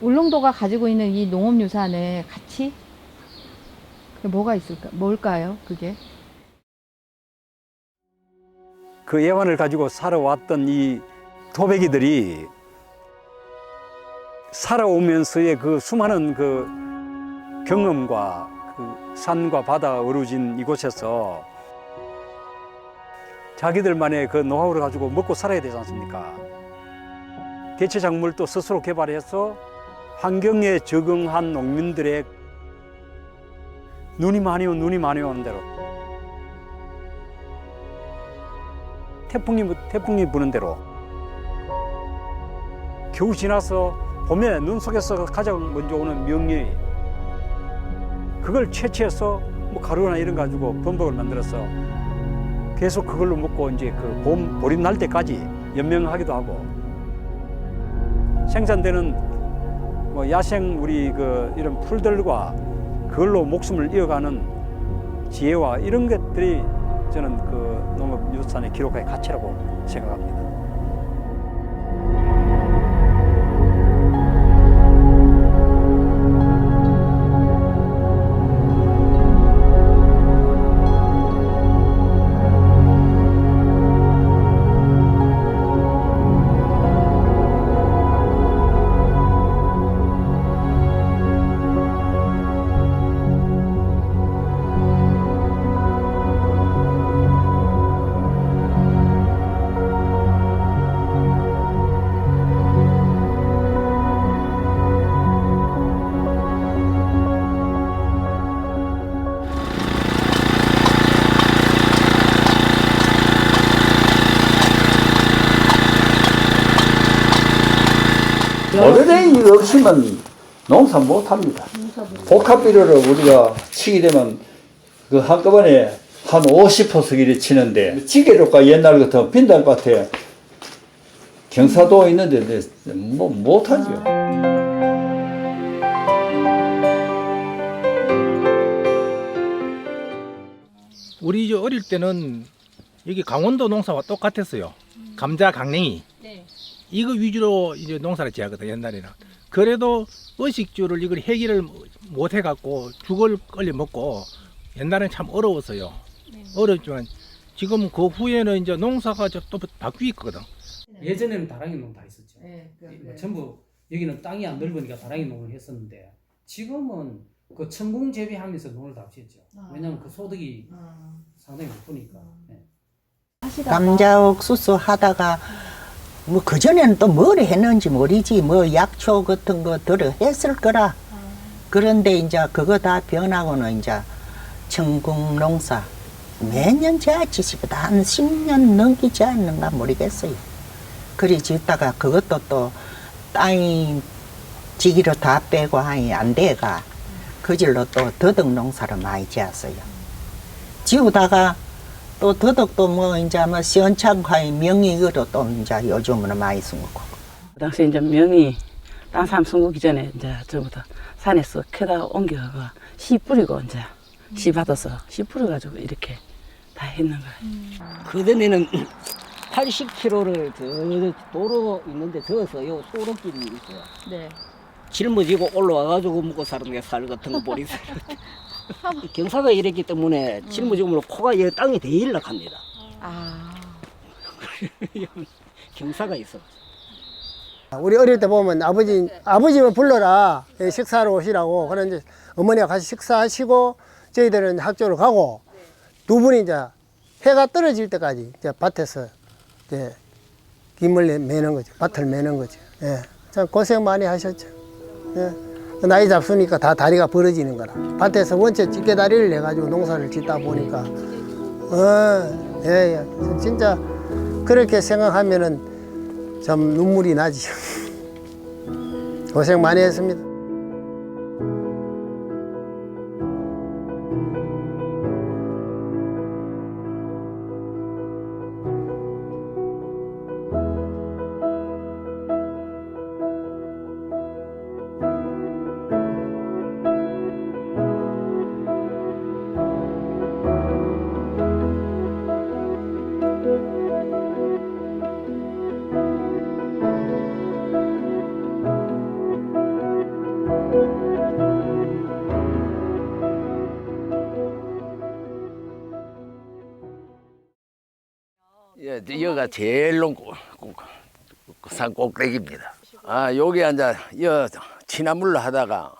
울릉도가 가지고 있는 이 가치? 그게 뭐가 있을까? 뭘까요? 그게? 그 애환을 가지고 살아왔던 이 도배기들이 살아오면서의 그 수많은 그 경험과 그 산과 바다 어루진 이곳에서 자기들만의 그 노하우를 가지고 먹고 살아야 되지 않습니까? 대체 작물도 스스로 개발해서 환경에 적응한 농민들의 눈이 많이 온 눈이 많이 오는 대로. 태풍이 부- 태풍이 부는 대로. 겨우 지나서 봄에 눈 속에서 가장 먼저 오는 명리 그걸 채취해서 뭐 가루나 이런 거 가지고 범벅을 만들어서 계속 그걸로 먹고 이제 그 봄 보림 날 때까지 연명하기도 하고. 생산되는 뭐 야생 우리 그 이런 풀들과 그걸로 목숨을 이어가는 지혜와 이런 것들이 저는 그 농업 유산의 기록의 가치라고 생각합니다. 없으면 농사 못 합니다. 복합비료를 우리가 치게 되면 그 한꺼번에 한 50호씩 이렇게 치는데 찌개로가 옛날 같은 빈달 밭에 경사도 있는데 네, 뭐 못하죠. 우리 저 어릴 때는 여기 강원도 농사와 똑같았어요. 감자, 강냉이. 이거 위주로 이제 농사를 지었거든 옛날에는. 그래도 의식주를 이걸 해결을 못 해갖고 죽을 끌려 먹고 옛날엔 참 어려웠어요. 어렵지만 지금 그 후에는 이제 농사가 저또 바뀌었거든. 예전에는 다랑이 농 다 있었죠. 네, 뭐 전부 여기는 땅이 안 넓으니까 다랑이 농을 했었는데 지금은 그 천공 재배하면서 농을 다 지었죠. 아. 왜냐하면 그 소득이 상당히 높으니까. 네. 감자 옥 수수 하다가 뭐 그전에는 또 뭘 했는지 모르지 뭐 약초 같은 거 들어 했을 거라. 그런데 이제 그거 다 변하고는 이제 천궁 농사 매년 싶다 한 10년 넘기지 않는가 모르겠어요. 그리 짓다가 그것도 또 땅이 지기로 다 빼고 하니 안 돼가. 그 질로 또 더덕 농사를 많이 지었어요. 지우다가 또 더덕도 뭐 이제 뭐 시원찮고 명이거도 또 이제 요즘은 많이 숨고 그 당시 이제 명이 딴 사람 숨기기 전에 이제 저부터 산에서 캐다 옮겨가 씨 뿌리고 이제 씨 받아서 씨 뿌려가지고 이렇게 다 했는 거예요. 그전에는 80km를 저 도로 있는데 저어서 요 소로길이 있어요. 네. 짊어지고 올라와가지고 먹고 사는 게 살 같은 거 버리세요. 경사가 이랬기 때문에 짊어지면 코가 여 땅에 대일락 합니다. 아. 경사가 있어. 우리 어릴 때 보면 아버지, 아버지만 불러라. 예, 식사하러 오시라고. 그런데 어머니가 같이 식사하시고 저희들은 학교를 가고 두 분이 이제 해가 떨어질 때까지 이제 밭에서 이제 김을 내- 매는 거죠. 밭을 매는 거죠. 예. 참 고생 많이 하셨죠. 예. 나이 잡수니까 다 다리가 벌어지는 거라. 밭에서 원체 찌개다리를 내가지고 농사를 짓다 보니까, 어, 예, 예. 진짜 그렇게 생각하면은 참 눈물이 나지. 고생 많이 했습니다. 여기가 제일 높산 꼭대기입니다. 아, 여기 앉아, 여, 치나물로 하다가,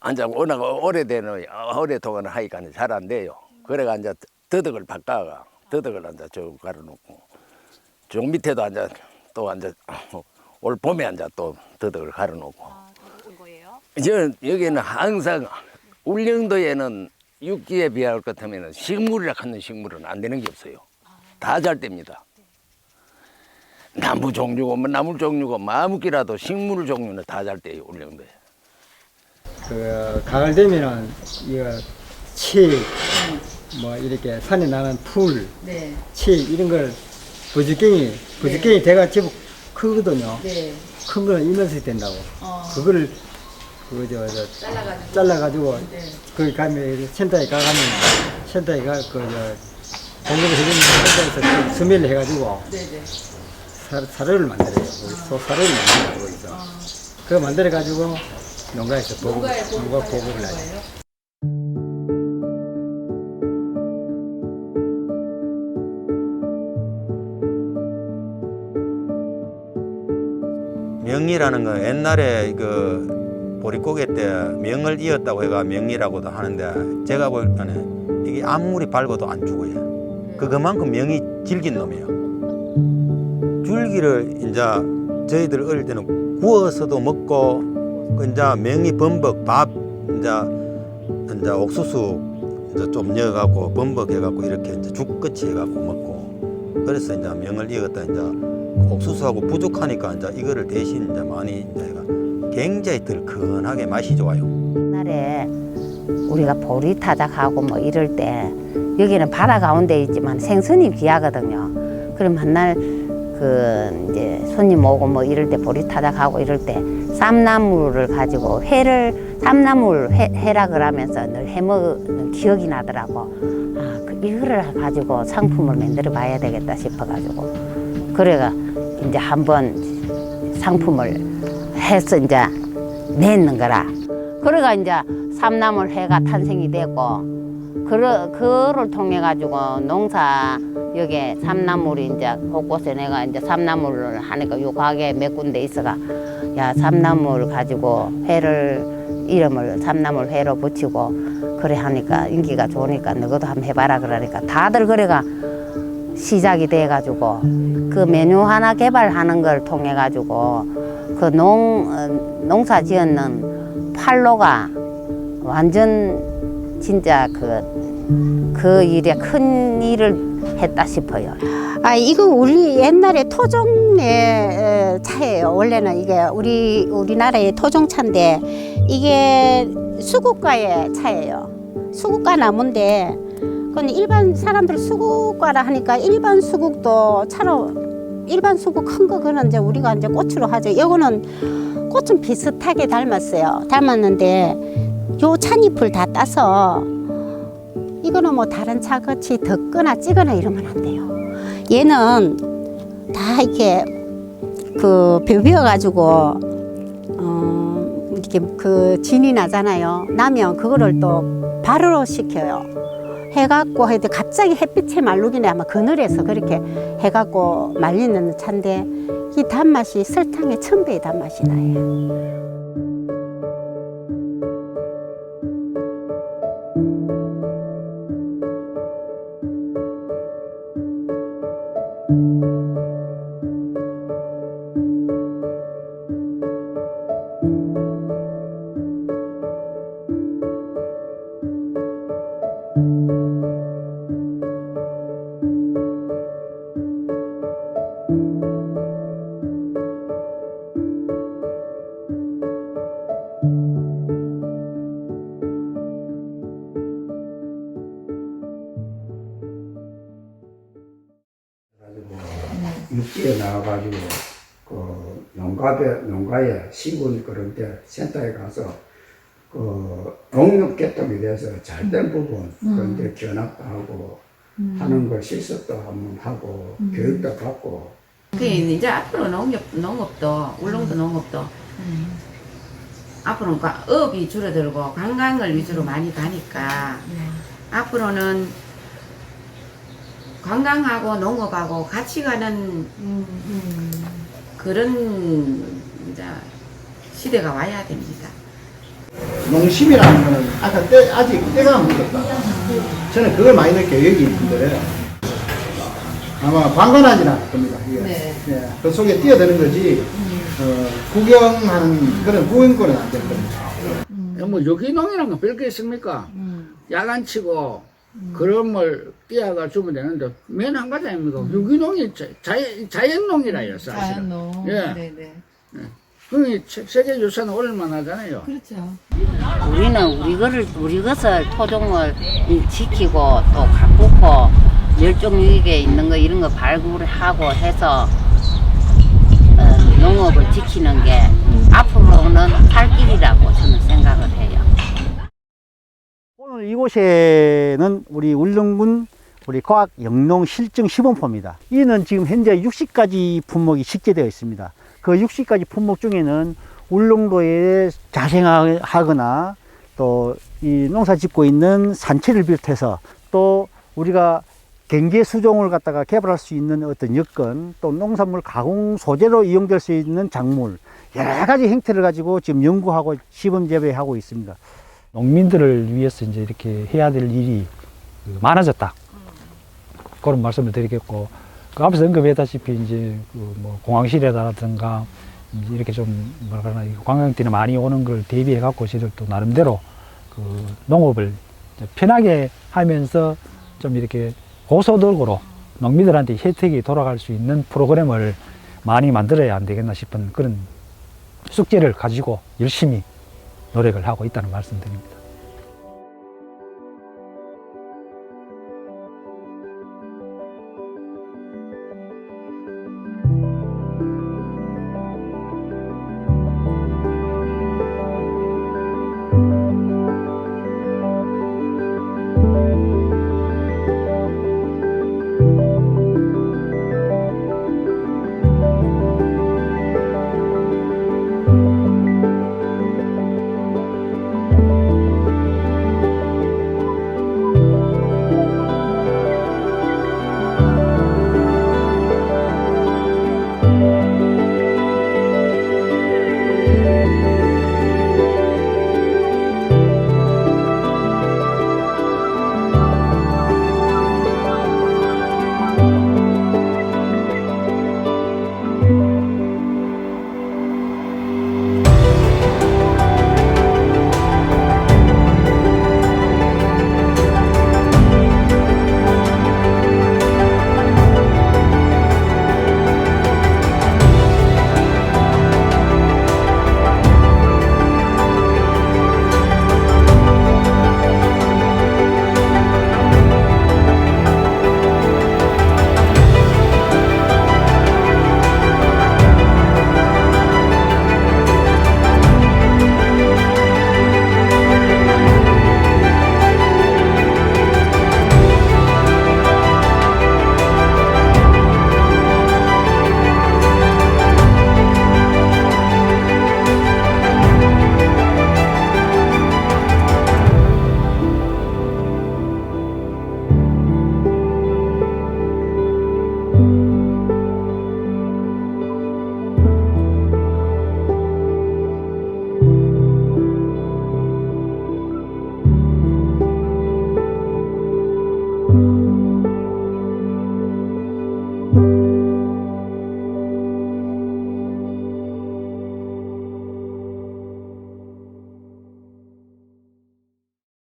앉아, 워낙 오래되는, 오래동안 하니까 잘 안 돼요. 그래가 앉아, 더덕을 바꿔가, 더덕을 앉아, 저 갈아놓고, 저 밑에도 앉아, 또 앉아, 올 봄에 앉아, 또 더덕을 갈아놓고. 저, 여기는 항상, 울릉도에는 육지에 비할 것 같으면 식물이라 하는 식물은 안 되는 게 없어요. 다 잘 됩니다. 나무 종류고 뭐 나무 종류고 마무기라도 식물 종류는 다 잘 돼요 울릉도에. 그 가을 되면은 이거 치, 뭐 이렇게 산에 나는 풀, 네. 치 이런 걸 부지깽이, 부지깽이 대가 제법 크거든요. 네. 큰 거는 이면서 된다고. 어. 그거를 그저 저 잘라가지고. 잘라가지고 네. 거기 가면 센터에 가가면 센터에 가그저 그 수매를 해가지고 네네. 사, 사료를 만들어요. 거기 소 사료를 만들어요. 거기서. 그거 만들어가지고 농가에서 보급, 보급을 농가 보급을 하죠. 명리라는 거 옛날에 그 보릿고개 때 명을 이었다고 해가 명리라고도 하는데 제가 볼 때는 이게 아무리 밟아도 안 죽어요. 그 그만큼 명이 질긴 놈이에요. 줄기를 이제 저희들 어릴 때는 구워서도 먹고 그 이제 명이 범벅 밥 이제 이제 옥수수 이제 좀 넣어갖고 범벅해갖고 이렇게 이제 죽같이 해갖고 먹고 그래서 이제 명을 이었다 이제 옥수수하고 부족하니까 이제 이거를 대신 이제 많이 이제 굉장히 덜큰하게 맛이 좋아요. 옛날에 우리가 보리 타작하고 뭐 이럴 때 여기는 바다 가운데 있지만 생선이 귀하거든요. 그럼 한날 그 이제 손님 오고 뭐 이럴 때 보리 타작하고 이럴 때 쌈나물을 가지고 회를 쌈나물 회, 회라 그러면서 늘 해먹는 기억이 나더라고. 아, 그 이거를 가지고 상품을 만들어 봐야 되겠다 싶어가지고 그래가 이제 한번 상품을 해서 이제 냈는 거라. 그래가 이제 삼나물 회가 탄생이 되고 그러, 그를 통해 가지고 농사 여기 삼나물이 이제 곳곳에 내가 이제 삼나물을 하니까 요 가게 몇 군데 있어가 야 삼나물 가지고 회를 이름을 삼나물 회로 붙이고 그래 하니까 인기가 좋으니까 너도 한번 해봐라 그러니까 다들 그래가 시작이 돼 가지고 그 메뉴 하나 개발하는 걸 통해 가지고 그 농 농사 지었는 팔로가 완전 진짜 그, 그 일에 큰 일을 했다 싶어요. 아, 이거 우리 옛날에 토종의 에, 차예요. 원래는 이게 우리, 우리나라의 토종차인데 이게 수국과의 차예요. 수국과 나무인데 그건 일반 사람들 수국과라 하니까 일반 수국도 차로 일반 수국 큰 거 그는 이제 우리가 이제 꽃으로 하죠. 이거는 꽃좀 비슷하게 닮았어요. 닮았는데 요 찻잎을 다 따서 이거는 뭐 다른 차 같이 덮거나 찌거나 이러면 안 돼요. 얘는 다 이렇게 그 벼비어 가지고 어 이렇게 그 진이 나잖아요. 나면 그거를 또 발효 시켜요. 해갖고 해도 갑자기 햇빛에 말르기네 아마 그늘에서 그렇게 해갖고 말리는 차인데 이 단맛이 설탕의 천 배의 단맛이 나요. 농가에 농가에 시군 그런 데 센터에 가서 그 농업 개통에 대해서 잘된 부분 그런 데 견학도 하고 하는 거 실습도 한번 하고 교육도 받고. 그 이제 앞으로 농업 농업도 울릉도 농업도 앞으로는 과- 업이 줄어들고 관광을 위주로 많이 가니까 앞으로는 관광하고 농업하고 같이 가는 그런 이제 시대가 와야 됩니다. 농심이라는 거는 아까 때, 아직 때가 안 묻었다. 저는 그걸 많이 느껴요, 여기 분들은. 아마 방관하지는 않을 겁니다. 이게. 네. 예, 그 속에 뛰어드는 거지, 어, 구경하는 그런 구경권은 안 될 겁니다. 뭐 유기농이라는 건 별게 있습니까? 야간치고 그런 걸 띄어가 주면 되는데 맨 한 가지 아닙니까? 유기농이 자, 자연, 자연농이라요 사실은. 자연농. 예. 네네. 그게 세- 세계 유산 올만 하잖아요. 그렇죠. 우리는 우리 것을 우리 것을 토종을 이 지키고 또 가꾸고 멸종위기에 있는 거 이런 거 발굴하고 해서 어, 농업을 지키는 게 앞으로는 살 길이라고 저는 생각을 해요. 오늘 이곳에는 우리 울릉군 우리 과학 영농 실증 시범포입니다. 이는 지금 현재 60가지 품목이 식재되어 있습니다. 그 60가지 품목 중에는 울릉도에 자생하거나 또 이 농사 짓고 있는 산채를 비롯해서 또 우리가 경계 수종을 갖다가 개발할 수 있는 어떤 여건 또 농산물 가공 소재로 이용될 수 있는 작물 여러 가지 형태를 가지고 지금 연구하고 시범 재배하고 있습니다. 농민들을 위해서 이제 이렇게 해야 될 일이 그 많아졌다. 그런 말씀을 드리겠고, 그 앞에서 언급했다시피 이제 그 뭐 공항실에다든가 이제 이렇게 좀 뭐랄까나 이 관광객들이 많이 오는 걸 대비해 갖고 저희들 또 나름대로 그 농업을 편하게 하면서 좀 이렇게 고소득으로 농민들한테 혜택이 돌아갈 수 있는 프로그램을 많이 만들어야 안 되겠나 싶은 그런 숙제를 가지고 열심히 노력을 하고 있다는 말씀드립니다.